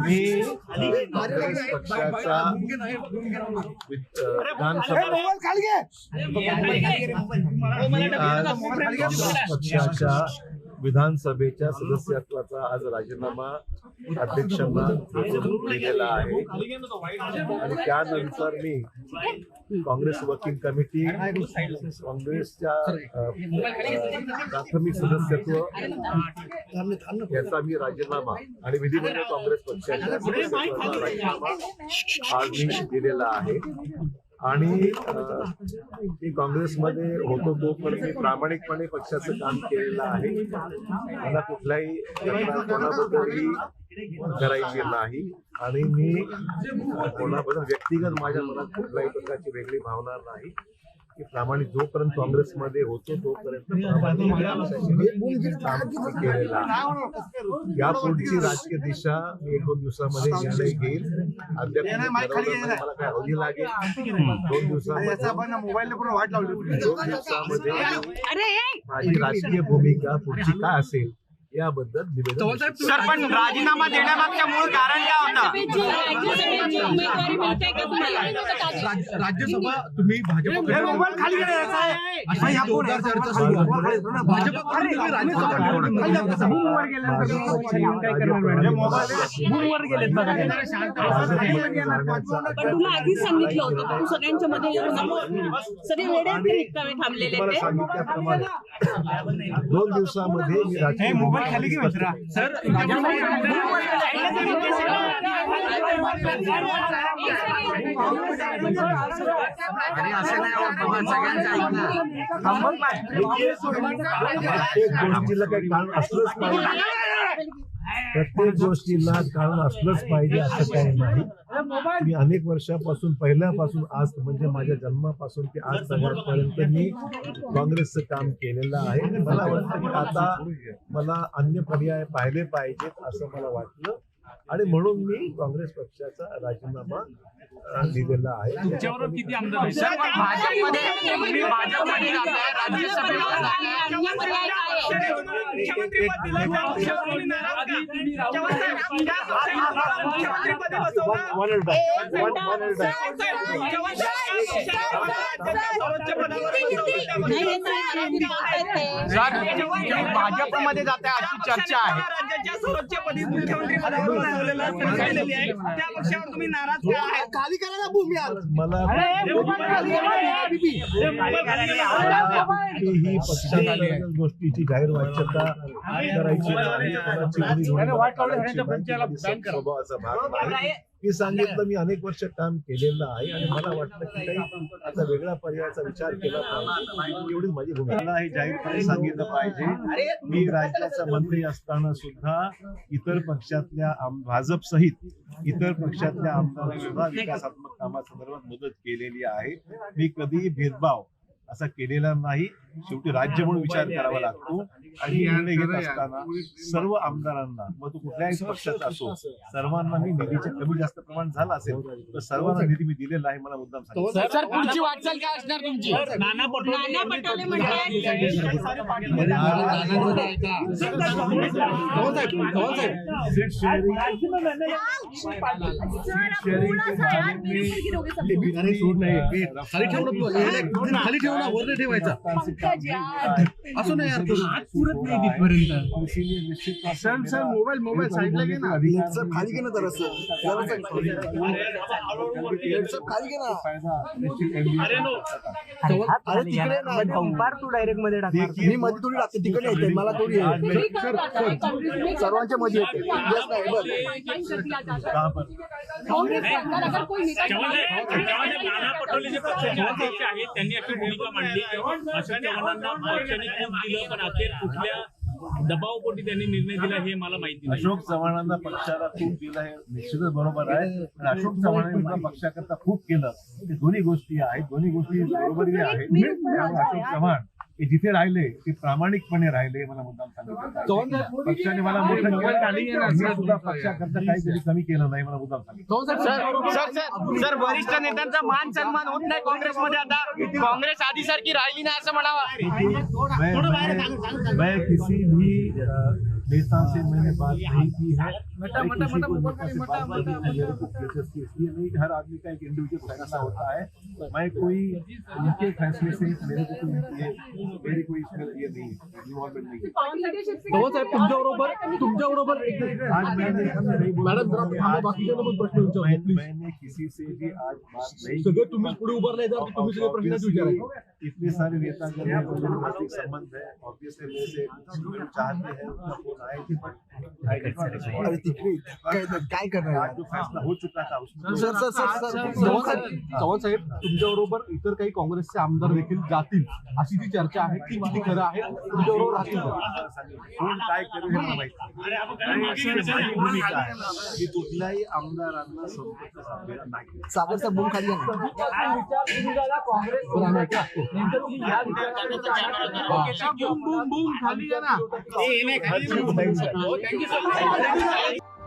मी काँग्रेस पक्षाचा विध- विधानसभा पक्षाच्या विधानसभेच्या सदस्यत्वाचा आज राजीनामा अध्यक्षांना दिलेला आहे. आणि त्यानंतर मी काँग्रेस वर्किंग कमिटी काँग्रेसच्या प्राथमिक सदस्यत्व याचा मी राजीनामा आणि विधिमंडळ काँग्रेस पक्षाच्या सदस्यत्वाचा राजीनामा आज मी दिलेला आहे. आणि मी काँग्रेसमध्ये होतो तोपर्यंत मी प्रामाणिकपणे पक्षाचं काम केलेलं आहे. मला कुठल्याही कोणाबद्दलही करायची नाही. आणि मी कोणाबद्दल व्यक्तिगत माझ्या मनात कुठल्याही प्रकारची वेगळी भावना नाही. की प्रामाणिक जोपर्यंत काँग्रेसमध्ये होतो तोपर्यंत केलेलं. या पुढची राजकीय दिशा मी एक दोन दिवसामध्ये निर्णय घेईल अद्याप मला काय अवधी लागेल? दोन दिवसामध्ये दोन दिवसामध्ये माझी राजकीय भूमिका पुढची काय असेल? याबद्दल निवेदन सर पण राजीनामा देण्यामागच्या मूळ कारण काय होतं? तुम्हाला? राज्यसभा तुम्ही तुला आधीच सांगितलं होतं का? तू सगळ्यांच्या मध्ये येऊ नको सगळे थांबलेले दोन दिवसामध्ये मोबाईल खाली घेऊन सर अरे असं नाही सगळ्यांचं कारण असलंच पाहिजे प्रत्येक गोष्टीला कारण असलंच पाहिजे असं काही नाही. मी अनेक वर्षापासून पहिल्यापासून आज म्हणजे माझ्या जन्मापासून ते आज सगळ्यापर्यंत मी काँग्रेसचं काम केलेलं आहे. मला वाटतं की आता मला अन्य पर्याय पाहिले पाहिजेत असं मला वाटलं. आणि म्हणून मी काँग्रेस पक्षाचा राजीनामा दिलेला आहे भाजपमध्ये तुम्ही भाजपमध्ये जाताय राज्यसभेवर जाताय अन्य पर्याय काय आहे? One at a time. One- one at a time. नाही येत आहे, मराठी बोलतायत ते. सर तुम्ही भाजपमध्ये जाताय अशी चर्चा आहे राज्याच्या सर्वोच्चपदी मुख्यमंत्री पदावर लावलेला सरकारलेली आहे त्या पक्षावर तुम्ही नाराज का आहे खाली करा ना भूमी आज मला ही पक्षांतर्गत गोष्टीची जाहीर वाच्यता करायची नाही. कोणाची कोणी धुणी करायची नाही. स्वभावाचा भाग नाही. मी सांगितलं मी अनेक वर्ष काम केलेलं आहे आणि मला वाटतं की काही आता वेगळ्या पर्यायाचा विचार केला पाहिजे. एवढीच माझी भूमिका. हे जाहीरपणे सांगितलं पाहिजे. मी राज्याचा मंत्री असताना सुद्धा इतर पक्षातल्या आम- भाजप सहित इतर पक्षातल्या आमदारांना सुद्धा विकासात्मक कामासंदर्भात मदत केलेली आहे. मी कधीही भेदभाव असा केलेला नाही. शेवटी राज्य म्हणून विचार करावा लागतो आणि हे निर्णय घेत असताना सर्व आमदारांना मग तो कुठल्याही पक्षाचा असो सर्वांना मी निधीचे कमी जास्त प्रमाण झालं असेल तर सर्वांना निधी मी दिलेला आहे मला मुद्दाम सांगितलं वाटचाल काय असणार तुमची नाना खाली ठेवू नको खाली ठेवू ना वर नाही ठेवायचा असं नाही यार पुरत नाही तिथपर्यंत. सर सर मोबाईल मोबाईल साईडला घे ना. अधिक खाली घे ना जरासं जरासं खाली घे. ना. MBA अरे तिकडे ना. मी मध्ये थोडी राहते तिकडे येते मला थोडी आहे. सर, सर, सर्वांच्या मध्ये येते. येस नाही कांग्रेस सरकार अगर कोई नेता नाना पटोले जे पक्षाचे अध्यक्ष आहेत त्यांनी अशी भूमिका मांडली. अशोक चव्हाणांना पक्षाने खूप दिलं पण अखेर कुठल्या दबावपोटी त्यांनी निर्णय दिला हे मला माहिती नाही. अशोक चव्हाणांना पक्षाला खूप दिलं हे निश्चितच बरोबर आहे. पण अशोक चव्हाणांनी पक्षाकरता खूप केलं. हे दोन्ही गोष्टी आहेत दोन्ही गोष्टी बरोबरी आहेत. अशोक चव्हाण जिथे राहिले ते प्रामाणिकपणे राहिले मला मुद्दाम सांगितलं पक्षाने मला मोठं सुद्धा पक्षाकरता काहीतरी कमी केलं नाही मला मुद्दाम सांगितलं. सर सर सर सर वरिष्ठ नेत्यांचा मान सन्मान होत नाही काँग्रेसमध्ये आता. काँग्रेस आधीसारखी राहिली नाही असं म्हणावं. किसी भी नेता से मैंने बात नहीं की है। मैं किसी को नेता से बात करने में मेरे को प्लेजर की इसलिए नहीं कि हर आदमी का एक इंडिविजुअल फैसला होता है। मैं कोई उनके फैसले से मेरे को कोई ये मेरी कोई इसमें ये नहीं इन्वॉल्वमेंट नहीं है। पवन साहेब तुमच्याबरोबर तुमच्याबरोबर आज मैंने नहीं बोला। मॅडम जरा मैंने थांबा, आज- बाकीच्यांना पण प्रश्न विचारू मैं- प्लीज मैंने किसी से भी आज बात नहीं सगळे की। तुम्हीच पुढे उभारले जर तुम्ही सगळे प्रश्नच Obviously, विचारायचे इतने सारे नेता गण हैं उनके नागरिक संबंध है ऑब्वियसली मेरे से जो चाहते हैं उनका फ़ोन आए थे बट काय काय करणार आज जो फैसला हो चुका था उसमें sir sir sir sir Chavan saheb Chavan saheb तुमच्याबरोबर इतर काही काँग्रेसचे आमदार देखील जातील अशी जी चर्चा आहे ती किती खरं आहे तुमच्याबरोबर राहतील कोण काय करेल हे माहिती भूमिका आहे की कुठल्याही आमदारांना संपर्क साधलेला नाही. सागरचा बूम खाली आहे हर चीज सही है.